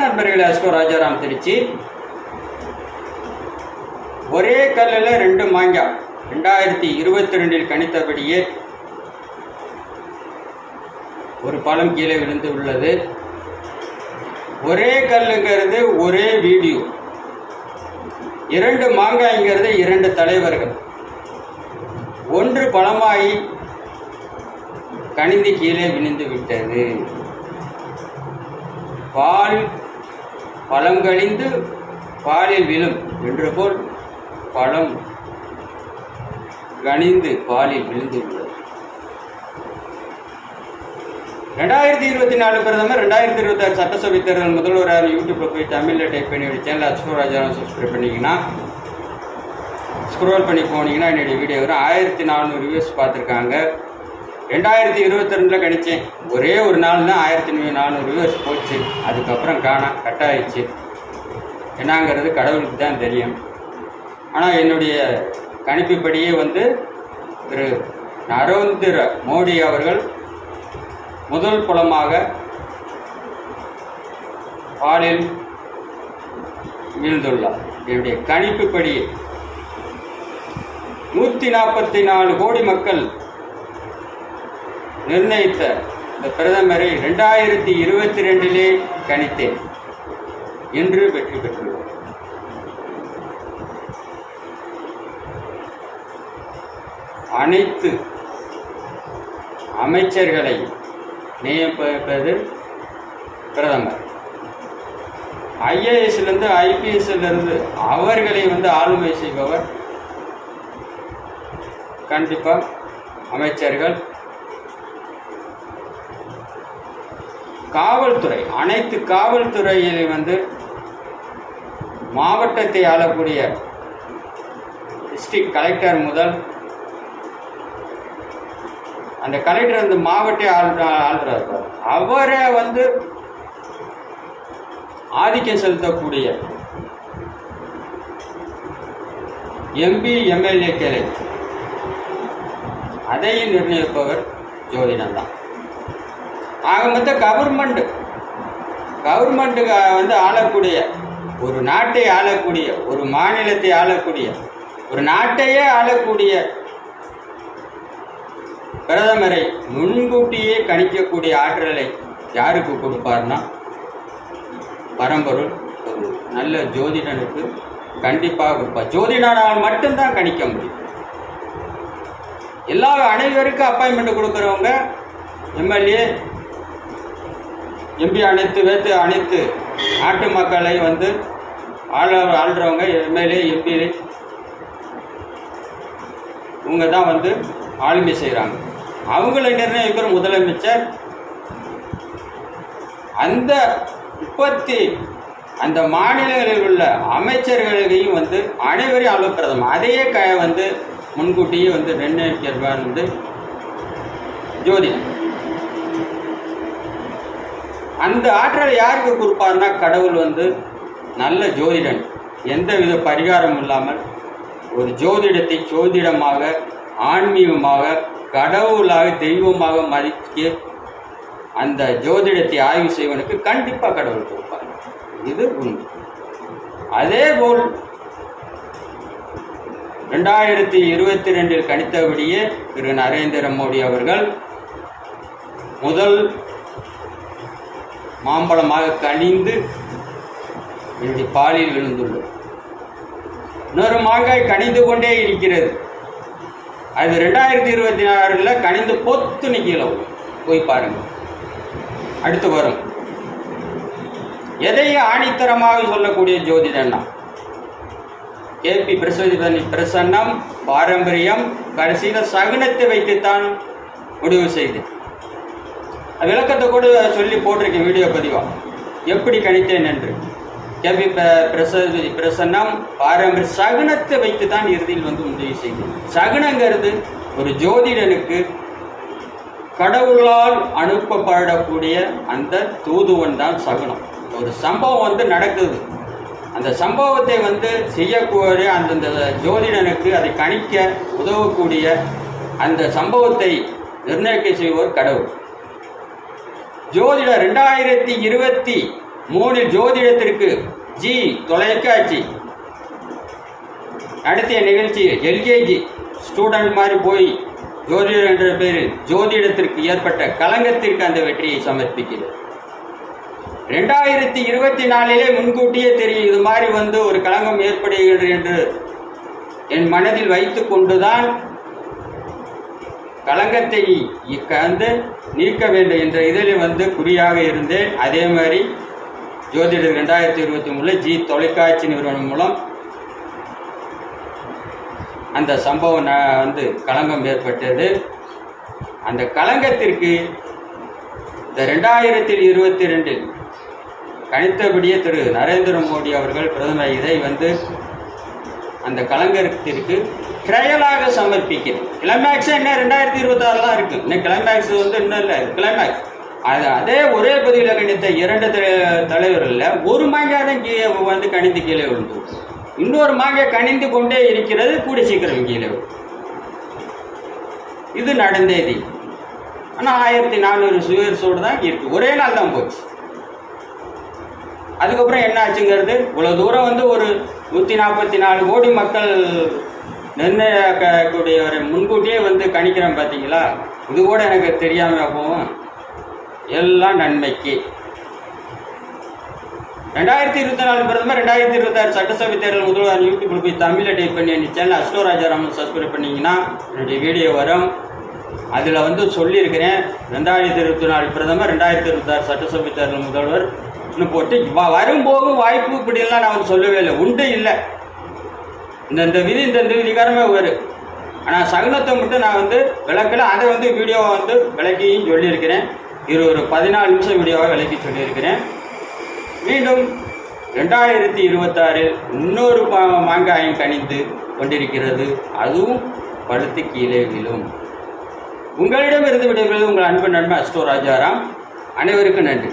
நண்பர்களே அஸ்கோ ராஜாராம் திருச்சி. ஒரே கல்லில் ரெண்டு மாங்கா ரெண்டாயிரத்தி இருபத்தி ரெண்டில் கணித்தபடியே ஒரு பழம் கீழே விழுந்து உள்ளது. ஒரே கல்லுங்கிறது ஒரே வீடியோ. இரண்டு மாங்காய்ங்கிறது இரண்டு தலைவர்கள். ஒன்று பழமாகி கணிந்து கீழே விழுந்து விட்டது. பால் பழங்கழிந்து பாலில் விழும். என்று போல் பழம் கணிந்து பாலில் விழுந்து ரெண்டாயிரத்தி இருபத்தி நாலு பிரதமர் ரெண்டாயிரத்தி இருபத்தி ஆறு சட்டசபை தேர்தல் முதல்வராக யூடியூப்ல போய் தமிழில் டைப் பண்ணி ஒரு சேனல் அஸ்கோ ராஜாராம் சப்ஸ்கிரைப் பண்ணிங்கன்னா ஸ்க்ரோல் பண்ணி போனீங்கன்னா என்னுடைய வீடியோ வரும். ஆயிரத்தி நானூறு வியூஸ் பார்த்துருக்காங்க. ரெண்டாயிரத்தி இருபத்தி ரெண்டில் கணிச்சேன். ஒரே ஒரு நாள் தான் ஆயிரத்தி நானூறு ரிவர்ஸ் போச்சு. அதுக்கப்புறம் காணா கட் ஆயிடுச்சு என்னங்கிறது கடவுளுக்கு தான் தெரியும். ஆனால் என்னுடைய கணிப்புப்படியே வந்து திரு நரேந்திர மோடி அவர்கள் முதல் புலமாக பாலில் வீழ்ந்துள்ளார். என்னுடைய கணிப்புப்படியே. நூற்றி நாற்பத்தி நாலு கோடி மக்கள் நிர்ணயித்த இந்த பிரதமரை ரெண்டாயிரத்தி இருபத்தி ரெண்டிலே கணித்தேன். என்று வெற்றி பெற்றுள்ளது அனைத்து அமைச்சர்களை நியமிப்பது பிரதமர். ஐஏஎஸ்லேருந்து ஐபிஎஸ்லேருந்து அவர்களை வந்து ஆளுமை செய்பவர் கண்டிப்பாக அமைச்சர்கள். காவல்துறை அனைத்து காவல்துறையில் வந்து மாவட்டத்தை ஆளக்கூடிய டிஸ்ட்ரிக்ட் கலெக்டர் முதல் அந்த கலெக்டர் வந்து மாவட்ட ஆள் ஆள்றார் அவரே அவரை வந்து ஆதிக்கம் செலுத்தக்கூடிய எம்பி எம்எல்ஏக்களை அதையும் நிர்ணயிப்பவர் ஜோதிடம் தான் ஆக மொத்த கவர்மெண்ட்டு கவர்மெண்ட்டுக்கு வந்து ஆளக்கூடிய ஒரு நாட்டை ஆளக்கூடிய ஒரு மாநிலத்தை ஆளக்கூடிய ஒரு நாட்டையே ஆளக்கூடிய பிரதமரை முன்கூட்டியே கணிக்கக்கூடிய ஆற்றலை யாருக்கு கொடுப்பார்னா பரம்பொருள் ஒரு நல்ல ஜோதிடனுக்கு கண்டிப்பாக கொடுப்பார். ஜோதிடனால் மட்டும்தான் கணிக்க முடியும். எல்லா அனைவருக்கும் அப்பாயின்மெண்ட் கொடுக்குறவங்க எம்எல்ஏ எம்பி அனைத்து வேத்து அனைத்து நாட்டு மக்களை வந்து ஆள ஆள்றவங்க எம்எல்ஏ எம்பி இவங்க தான் வந்து ஆளுமை செய்கிறாங்க அவங்களை நிர்ணயிக்கிற முதலமைச்சர் அந்த முப்பத்தி அந்த மாநிலங்களில் உள்ள அமைச்சர்களையும் வந்து அனைவரையும் அலுவலகம் அதையே க வந்து முன்கூட்டியே வந்து நிர்ணயிக்கிறவன் வந்து ஜோதிடம் அந்த ஆற்றலை யாருக்கு கொடுப்பார்னா கடவுள் வந்து நல்ல ஜோதிடன். எந்தவித பரிகாரம் இல்லாமல் ஒரு ஜோதிடத்தை ஜோதிடமாக ஆன்மீகமாக கடவுளாக தெய்வமாக மதிக்க அந்த ஜோதிடத்தை ஆய்வு செய்வனுக்கு கண்டிப்பாக கடவுள் கொடுப்பார். இது உண்மை. அதே போல் ரெண்டாயிரத்தி இருபத்தி ரெண்டில் கணித்தபடியே திரு நரேந்திர மோடி அவர்கள் முதல் மாம்பழமாக கனிந்து என்னுடைய பாலில் விழுந்துள்ளது இன்னொரு மாங்காய் கனிந்து கொண்டே இருக்கிறது. அது ரெண்டாயிரத்தி இருபத்தி ஆறில் கனிந்து பொத்து நிற்கலாம் போய் பாருங்கள் அடுத்து வரும். எதையும் ஆணித்தரமாக சொல்லக்கூடிய ஜோதிடன்னா கேபி பிரசோதிபதி பிரசன்னம் பாரம்பரியம் கடைசியில் சகுனத்தை வைத்துத்தான் முடிவு செய்தேன். விளக்கத்தை கூட சொல்லி போட்டிருக்கேன் வீடியோ பதிவா. எப்படி கணித்தேன் என்று. கேபி பிரச பிரசன்னம் பாரம்பரிய சகுனத்தை வைத்து தான் இறுதியில் வந்து உதவி செய்தேன் சகுனங்கிறது ஒரு ஜோதிடனுக்கு கடவுளால் அனுப்பப்படக்கூடிய அந்த தூதுவன் தான் சகுனம். ஒரு சம்பவம் வந்து நடக்குது. அந்த சம்பவத்தை வந்து செய்யக்கூடிய அந்தந்த ஜோதிடனுக்கு அதை கணிக்க உதவக்கூடிய அந்த சம்பவத்தை நிர்ணயிக்க செய்வோர் கடவுள். ஜோதிடர் ரெண்டாயிரத்தி இருபத்தி மூணில் ஜோதிடத்திற்கு ஜி தொலைக்காட்சி. நடத்திய நிகழ்ச்சியில் எல்கேஜி ஸ்டூடெண்ட் மாதிரி போய் ஜோதிடர் என்ற பெயரில் ஜோதிடத்திற்கு ஏற்பட்ட கலங்கத்திற்கு அந்த வெற்றியை சமர்ப்பிக்கிறது. ரெண்டாயிரத்தி இருபத்தி நாலிலே முன்கூட்டியே தெரியும் இது மாதிரி வந்து ஒரு களங்கம் ஏற்படுகிறது என்று என் மனதில் வைத்து கொண்டுதான் களங்கத்தை வந்து நீக்க வேண்டும் என்ற இதில் வந்து குறியாக இருந்தேன். அதே மாதிரி ஜோதிடர் ரெண்டாயிரத்தி இருபத்தி மூணில் ஜி தொலைக்காட்சி நிறுவனம் மூலம் அந்த சம்பவம் வந்து களங்கம் ஏற்பட்டது. அந்த களங்கத்திற்கு இந்த ரெண்டாயிரத்தி இருபத்தி ரெண்டில் கணித்தபடியே திரு நரேந்திர மோடி அவர்கள் பிரதமர் இதை வந்து அந்த கலங்கரத்திற்கு ட்ரையலாக சமர்ப்பிக்கிறேன். கிளைமேக்ஸ் என்ன ரெண்டாயிரத்தி இருபத்தாறுலாம் இருக்கு. இன்னும் கிளைமேக்ஸ் வந்து இன்னும் இல்லை கிளைமேக்ஸ் அது அதே ஒரே பதிவில் கணித்த இரண்டு த- தலைவர்களில் ஒரு மாங்காய் தான் கீழே வந்து கணிந்து கீழே விழுந்து இன்னொரு மாங்காய் கணிந்து கொண்டே இருக்கிறது கூடி சீக்கிரம் கீழே இது நடந்தேதி ஆனால் ஆயிரத்தி நானூறு சுயர்ஸோடு தான் இருக்கு. ஒரே நாள் தான் போச்சு. அதுக்கப்புறம் என்ன ஆச்சுங்கிறது இவ்வளோ தூரம் வந்து ஒரு நூற்றி நாற்பத்தி நாலு கோடி மக்கள் நிர்ணயிக்கக்கூடியவரை முன்கூட்டியே வந்து கணிக்கிறேன் பார்த்தீங்களா இது கூட எனக்கு தெரியாமல் போகும். எல்லாம் நன்மைக்கு. ரெண்டாயிரத்தி இருபத்தி நாலு பிரதமர் ரெண்டாயிரத்தி இருபத்தாறு சட்டசபை தேர்தல் முதல்வர் யூடியூப்பில் போய் தமிழில் டைப் பண்ணி என் சேனல் அஸ்டோ ராஜாராமன் சப்ஸ்கிரைப் பண்ணிங்கன்னா என்னுடைய வீடியோ வரும். அதில் வந்து சொல்லியிருக்கிறேன் ரெண்டாயிரத்தி இருபத்தி நாலு பிரதமர் ரெண்டாயிரத்தி இருபத்தாறு சட்டசபை தேர்தல் முதல்வர். போட்டு வ- வரும்போது வாய்ப்பு இப்படியெல்லாம் நான் வந்து சொல்லவே இல்லை. உண்டு இல்லை. இந்த இந்த விதி இந்த இந்த விதிகாரமே வரும் ஆனால் சகுனத்தை மட்டும் நான் வந்து விளக்கல அதை வந்து வீடியோவை வந்து விளக்கியும் சொல்லியிருக்கிறேன். இது ஒரு பதினாலு நிமிஷம் வீடியோவை விளக்கி சொல்லியிருக்கிறேன். மீண்டும் ரெண்டாயிரத்தி இருபத்தாறில் இன்னொரு பா- மாங்காயம் கணித்து கொண்டிருக்கிறது. அதுவும் பழுத்து கீழே விழும். உங்களிடமிருந்து விடைபெறுவது உங்கள் அன்பு நண்பன் அஸ்டோ ராஜாராம். அனைவருக்கும் நன்றி.